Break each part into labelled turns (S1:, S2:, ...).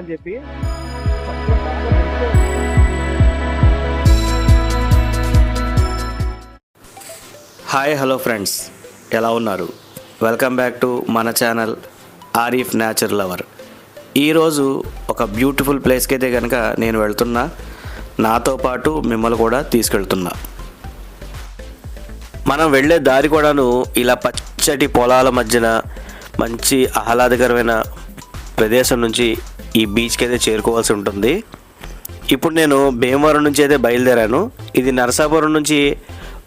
S1: అని చెప్పి.
S2: Hi hello friends. ఎలా ఉన్నారు? వెల్కమ్ బ్యాక్ టు మన ఛానల్ ఆరిఫ్ న్యాచురల్ లవర్. ఈరోజు ఒక బ్యూటిఫుల్ ప్లేస్కి అయితే కనుక నేను వెళ్తున్నా. నాతో పాటు మిమ్మల్ని కూడా తీసుకెళ్తున్నా. మనం వెళ్ళే దారి కూడాను ఇలా పచ్చటి పొలాల మధ్యన మంచి ఆహ్లాదకరమైన ప్రదేశం నుంచి ఈ బీచ్కి అయితే చేరుకోవాల్సి ఉంటుంది. ఇప్పుడు నేను భీమవరం నుంచి అయితే బయలుదేరాను. ఇది నరసాపురం నుంచి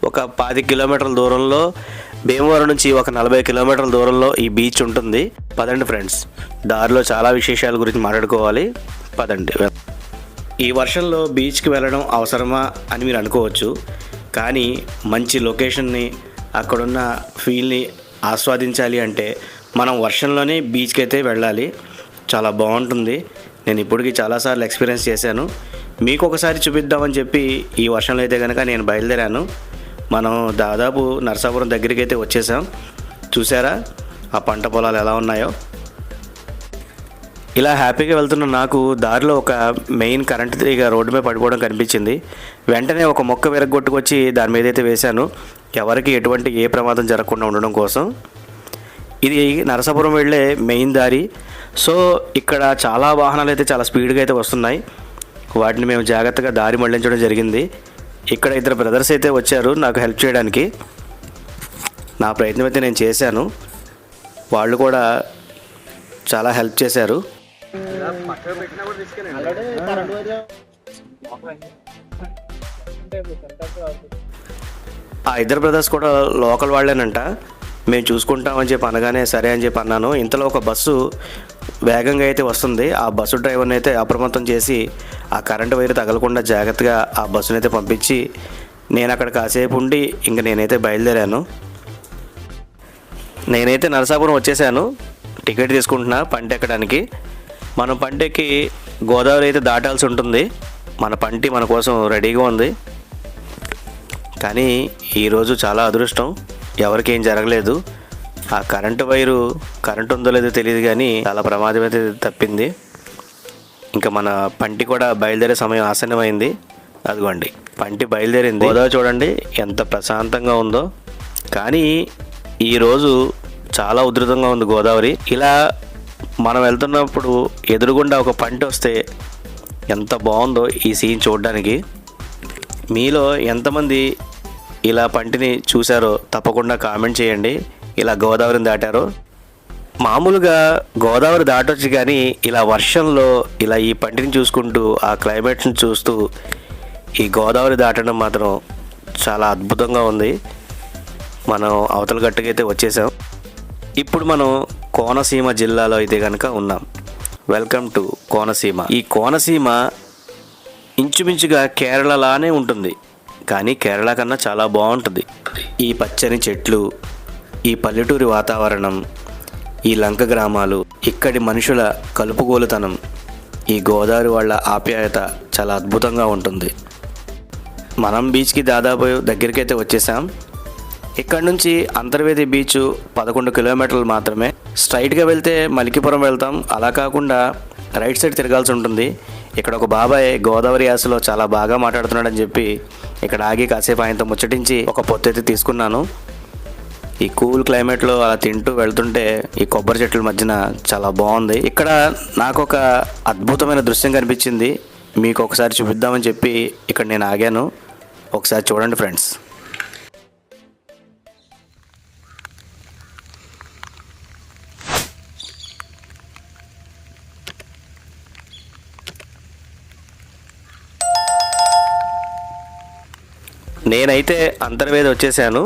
S2: ఒక పది కిలోమీటర్ల దూరంలో భీమవరం నుంచి ఒక నలభై కిలోమీటర్ల దూరంలో ఈ బీచ్ ఉంటుంది. పదండి ఫ్రెండ్స్ దారిలో చాలా విశేషాల గురించి మాట్లాడుకోవాలి. పదండి ఈ వర్షంలో బీచ్కి వెళ్ళడం అవసరమా అని మీరు అనుకోవచ్చు. కానీ మంచి లొకేషన్ని అక్కడున్న ఫీల్ని ఆస్వాదించాలి అంటే మనం వర్షంలోనే బీచ్కి అయితే వెళ్ళాలి. చాలా బాగుంటుంది. నేను ఇప్పటికీ చాలాసార్లు ఎక్స్పీరియన్స్ చేశాను. మీకు ఒకసారి చూపిద్దామని చెప్పి ఈ వర్షంలో అయితే కనుక నేను బయలుదేరాను. మనం దాదాపు నరసాపురం దగ్గరికి అయితే వచ్చేసాం. చూసారా ఆ పంట పొలాలు ఎలా ఉన్నాయో? ఇలా హ్యాపీగా వెళ్తున్న నాకు దారిలో ఒక మెయిన్ కరెంట్ తీగ రోడ్డు మీద పడిపోవడం కనిపించింది. వెంటనే ఒక మొక్క విరగొట్టుకొచ్చి దాని మీద అయితే వేశాను. ఎవరికి ఎటువంటి ఏ ప్రమాదం జరగకుండా ఉండడం కోసం. ఇది నరసాపురం వెళ్ళే మెయిన్ దారి. సో ఇక్కడ చాలా వాహనాలు అయితే చాలా స్పీడ్గా అయితే వస్తున్నాయి. వాటిని మేము జాగ్రత్తగా దారి మళ్ళించడం జరిగింది. ఇక్కడ ఇద్దరు బ్రదర్స్ అయితే వచ్చారు నాకు హెల్ప్ చేయడానికి. నా ప్రయత్నం అయితే నేను చేశాను. వాళ్ళు కూడా చాలా హెల్ప్ చేశారు. ఆ ఇద్దరు బ్రదర్స్ కూడా లోకల్ వాళ్ళేనంట. మేము చూసుకుంటామని చెప్పి అనగానే సరే అని చెప్పి అన్నాను. ఇంతలో ఒక బస్సు వేగంగా అయితే వస్తుంది. ఆ బస్సు డ్రైవర్ని అయితే అప్రమత్తం చేసి ఆ కరెంటు వైర్ తగలకుండా జాగ్రత్తగా ఆ బస్సుని అయితే పంపించి నేను అక్కడ కాసేపు ఉండి ఇంక నేనైతే బయలుదేరాను. నేనైతే నరసాపురం వచ్చేసాను. టికెట్ తీసుకుంటున్నా పంట ఎక్కడానికి. మనం పంటకి గోదావరి అయితే దాటాల్సి ఉంటుంది. మన పంటి మన కోసం రెడీగా ఉంది. కానీ ఈరోజు చాలా అదృష్టం. ఎవరికి ఏం జరగలేదు. ఆ కరెంటు వైరు కరెంట్ ఉందో లేదో తెలియదు కానీ చాలా ప్రమాదం అయితే తప్పింది. ఇంకా మన పంటి కూడా బయలుదేరే సమయం ఆసన్నమైంది. అదిగోండి పంటి బయలుదేరింది. గోదావరి చూడండి ఎంత ప్రశాంతంగా ఉందో. కానీ ఈరోజు చాలా ఉధృతంగా ఉంది గోదావరి. ఇలా మనం వెళ్తున్నప్పుడు ఎదురుగుండా ఒక పంట వస్తే ఎంత బాగుందో ఈ సీన్ చూడడానికి. మీలో ఎంతమంది ఇలా పంటిని చూశారో తప్పకుండా కామెంట్ చేయండి. ఇలా గోదావరిని దాటారో. మామూలుగా గోదావరి దాటొచ్చు కానీ ఇలా వర్షంలో ఇలా ఈ పంటిని చూసుకుంటూ ఆ క్లైమేట్ని చూస్తూ ఈ గోదావరి దాటడం మాత్రం చాలా అద్భుతంగా ఉంది. మనం అవతల గట్టుకైతే వచ్చేసాం. ఇప్పుడు మనం కోనసీమ జిల్లాలో అయితే కనుక ఉన్నాం. Welcome to Konaseema. ఈ కోనసీమ ఇంచుమించుగా కేరళలానే ఉంటుంది. కానీ కేరళ కన్నా చాలా బాగుంటుంది. ఈ పచ్చని చెట్లు ఈ పల్లెటూరి వాతావరణం ఈ లంక గ్రామాలు ఇక్కడి మనుషుల కలుపుగోలుతనం ఈ గోదావరి వాళ్ళ ఆప్యాయత చాలా అద్భుతంగా ఉంటుంది. మనం బీచ్కి దాదాపు దగ్గరికి అయితే వచ్చేసాం. ఇక్కడ నుంచి అంతర్వేది బీచ్ పదకొండు కిలోమీటర్లు మాత్రమే. స్ట్రైట్గా వెళ్తే మలికిపురం వెళ్తాం. అలా కాకుండా రైట్ సైడ్ తిరగాల్సి ఉంటుంది. ఇక్కడ ఒక బాబాయ్ గోదావరి యాసలో చాలా బాగా మాట్లాడుతున్నాడని చెప్పి ఇక్కడ ఆగి కాసేపు ఆయనతో ముచ్చటించి ఒక పొత్తు అయితే తీసుకున్నాను. ఈ కూల్ క్లైమేట్లో అలా తింటూ వెళ్తుంటే ఈ కొబ్బరి చెట్ల మధ్యన చాలా బాగుంది. ఇక్కడ నాకు ఒక అద్భుతమైన దృశ్యం కనిపించింది. మీకు ఒకసారి చూపిద్దామని చెప్పి ఇక్కడ నేను ఆగాను. ఒకసారి చూడండి ఫ్రెండ్స్. నేనైతే అంతర్వేది వచ్చేసాను.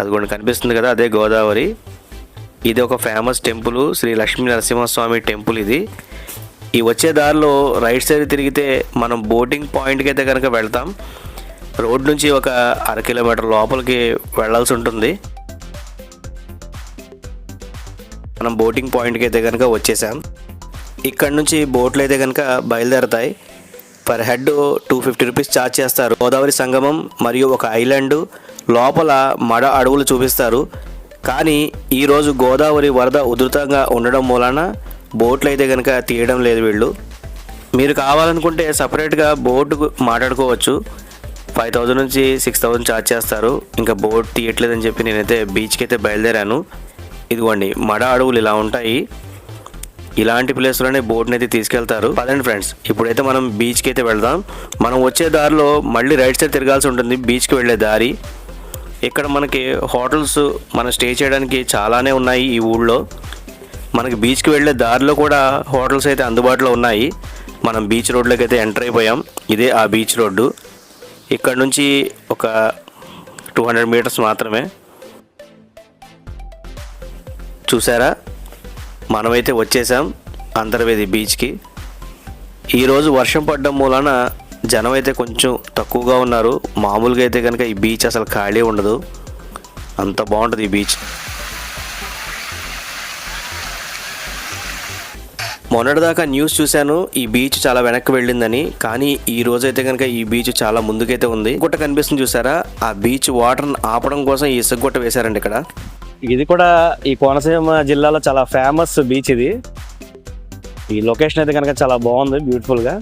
S2: అదిగోండి కనిపిస్తుంది కదా అదే గోదావరి. ఇది ఒక famous temple Sri Lakshmi Narasimhaswamy temple ఇది. ఈ వచ్చే దారిలో రైట్ సైడ్ తిరిగితే మనం బోటింగ్ పాయింట్కి అయితే కనుక వెళ్తాం. రోడ్ నుంచి ఒక అర కిలోమీటర్ లోపలికి వెళ్ళాల్సి ఉంటుంది. మనం బోటింగ్ పాయింట్కి అయితే కనుక వచ్చేసాం. ఇక్కడ నుంచి బోట్లు అయితే కనుక బయలుదేరతాయి. Per head two fifty rupees charge చేస్తారు. గోదావరి సంగమం మరియు ఒక ఐలాండ్ లోపల మడ అడవులు చూపిస్తారు. కానీ ఈరోజు గోదావరి వరద ఉధృతంగా ఉండడం మూలన బోట్లు అయితే కనుక తీయడం లేదు వీళ్ళు. మీరు కావాలనుకుంటే సపరేట్గా బోట్ మాట్లాడుకోవచ్చు. ఫైవ్ థౌజండ్ నుంచి సిక్స్ థౌజండ్ ఛార్జ్ చేస్తారు. ఇంకా బోట్ తీయట్లేదని చెప్పి నేనైతే బీచ్కి అయితే బయలుదేరాను. ఇదిగోండి మడ అడవులు ఇలా ఉంటాయి. ఇలాంటి ప్లేస్లోనే బోట్ని అయితే తీసుకెళ్తారు. పదండి ఫ్రెండ్స్ ఇప్పుడైతే మనం బీచ్కి అయితే వెళ్దాం. మనం వచ్చే దారిలో మళ్ళీ రైట్ సైడ్ తిరగాల్సి ఉంటుంది బీచ్కి వెళ్ళే దారి. ఇక్కడ మనకి హోటల్స్ మనం స్టే చేయడానికి చాలానే ఉన్నాయి ఈ ఊళ్ళో. మనకి బీచ్కి వెళ్ళే దారిలో కూడా హోటల్స్ అయితే అందుబాటులో ఉన్నాయి. మనం బీచ్ రోడ్లోకి అయితే ఎంటర్ అయిపోయాం. ఇదే ఆ బీచ్ రోడ్డు. ఇక్కడ నుంచి ఒక టూ హండ్రెడ్ మీటర్స్ మాత్రమే. చూసారా? మనమైతే వచ్చేసాం అంతర్వేది బీచ్కి. ఈరోజు వర్షం పడడం మూలన జనం అయితే కొంచెం తక్కువగా ఉన్నారు. మామూలుగా అయితే కనుక ఈ బీచ్ అసలు ఖాళీ ఉండదు. అంత బాగుంటుంది ఈ బీచ్. మొన్నటిదాకా న్యూస్ చూశాను ఈ బీచ్ చాలా వెనక్కి వెళ్ళిందని. కానీ ఈ రోజు అయితే కనుక ఈ బీచ్ చాలా ముందుకైతే ఉంది. గుట్ట కనిపిస్తుంది చూసారా? ఆ బీచ్ వాటర్ని ఆపడం కోసం ఈ ఇసుగుట్ట వేశారండి ఇక్కడ.
S3: ఇది కూడా ఈ కోనసీమ జిల్లాలో చాలా ఫేమస్ బీచ్ ఇది. ఈ లొకేషన్ అయితే కనుక చాలా బాగుంది బ్యూటిఫుల్గా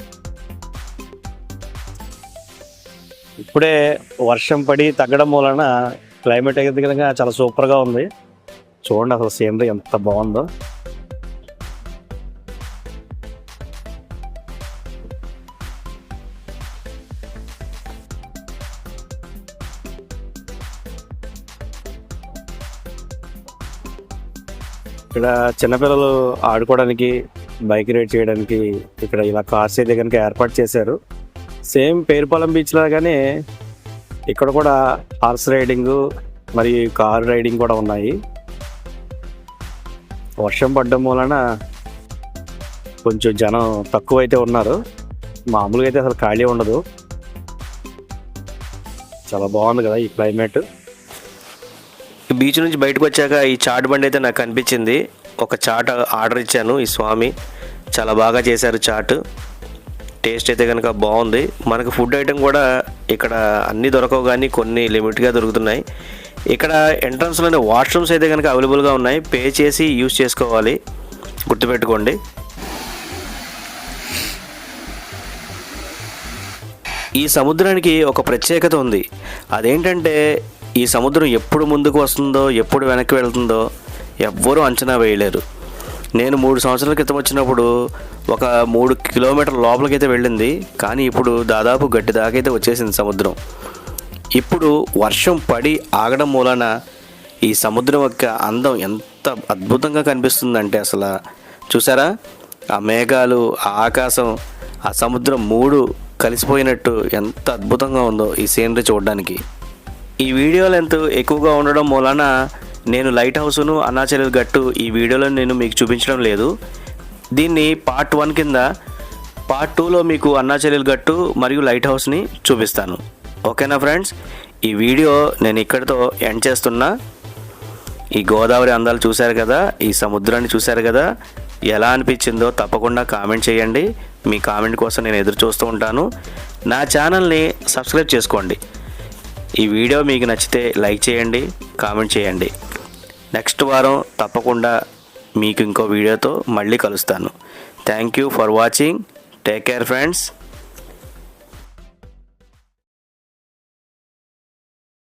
S3: ఇప్పుడే వర్షం పడి తగ్గడం వలన క్లైమేట్ అయితే కనుక చాలా సూపర్గా ఉంది. చూడండి అసలు సీనరీ ఎంత బాగుందో. ఇక్కడ చిన్నపిల్లలు ఆడుకోవడానికి బైక్ రైడ్ చేయడానికి ఇక్కడ ఇలా కార్స్ అయితే కనుక ఏర్పాటు చేశారు. సేమ్ పేరుపాలెం బీచ్ లాగానే ఇక్కడ కూడా హార్స్ రైడింగ్ మరియు కార్ రైడింగ్ కూడా ఉన్నాయి. వర్షం పడడం వలన కొంచెం జనం తక్కువ అయితే ఉన్నారు. మామూలుగా అయితే అసలు ఖాళీ ఉండదు. చాలా బాగుంది కదా ఈ క్లైమేట్.
S2: బీచ్ నుంచి బయటకు వచ్చాక ఈ చాట్ బండి అయితే నాకు కనిపించింది ఒక చాట్ ఆర్డర్ ఇచ్చాను ఈ స్వామి. చాలా బాగా చేశారు చాట్. టేస్ట్ అయితే కనుక బాగుంది. మనకు ఫుడ్ ఐటెం కూడా ఇక్కడ అన్నీ దొరకవు కానీ కొన్ని లిమిట్గా దొరుకుతున్నాయి. ఇక్కడ ఎంట్రన్స్లోనే వాష్రూమ్స్ అయితే కనుక అవైలబుల్గా ఉన్నాయి. పే చేసి యూస్ చేసుకోవాలి. గుర్తుపెట్టుకోండి. ఈ సముద్రానికి ఒక ప్రత్యేకత ఉంది. అదేంటంటే ఈ సముద్రం ఎప్పుడు ముందుకు వస్తుందో ఎప్పుడు వెనక్కి వెళ్తుందో ఎవ్వరూ అంచనా వేయలేరు. నేను మూడు సంవత్సరాల క్రితం వచ్చినప్పుడు ఒక మూడు కిలోమీటర్ల లోపలికైతే వెళ్ళింది కానీ ఇప్పుడు దాదాపు గట్టి దాకైతే వచ్చేసింది సముద్రం. ఇప్పుడు వర్షం పడి ఆగడం మూలన ఈ సముద్రం యొక్క అందం ఎంత అద్భుతంగా కనిపిస్తుందంటే అసలు చూసారా? ఆ మేఘాలు ఆ ఆకాశం ఆ సముద్రం మూడు కలిసిపోయినట్టు ఎంత అద్భుతంగా ఉందో ఈ సీనరీ చూడడానికి. ఈ వీడియో లెంత్ ఎక్కువగా ఉండడం మూలన నేను లైట్ హౌస్ను అన్నాచల్ గట్టు ఈ వీడియోలో నేను మీకు చూపించడం లేదు. దీన్ని పార్ట్ వన్ కింద పార్ట్ టూలో మీకు అన్నాచల్ గట్టు మరియు లైట్ హౌస్ని చూపిస్తాను. ఓకేనా ఫ్రెండ్స్? ఈ వీడియో నేను ఇక్కడితో ఎండ్ చేస్తున్నా. ఈ గోదావరి అందాలు చూశారు కదా ఈ సముద్రాన్ని చూశారు కదా ఎలా అనిపించిందో తప్పకుండా కామెంట్ చేయండి. మీ కామెంట్ కోసం నేను ఎదురు చూస్తూ ఉంటాను. నా ఛానల్ని సబ్స్క్రైబ్ చేసుకోండి. ఈ వీడియో మీకు నచ్చితే లైక్ చేయండి కామెంట్ చేయండి. నెక్స్ట్ వారం తప్పకుండా మీకు ఇంకో వీడియోతో మళ్ళీ కలుస్తాను. Thank you for watching take care friends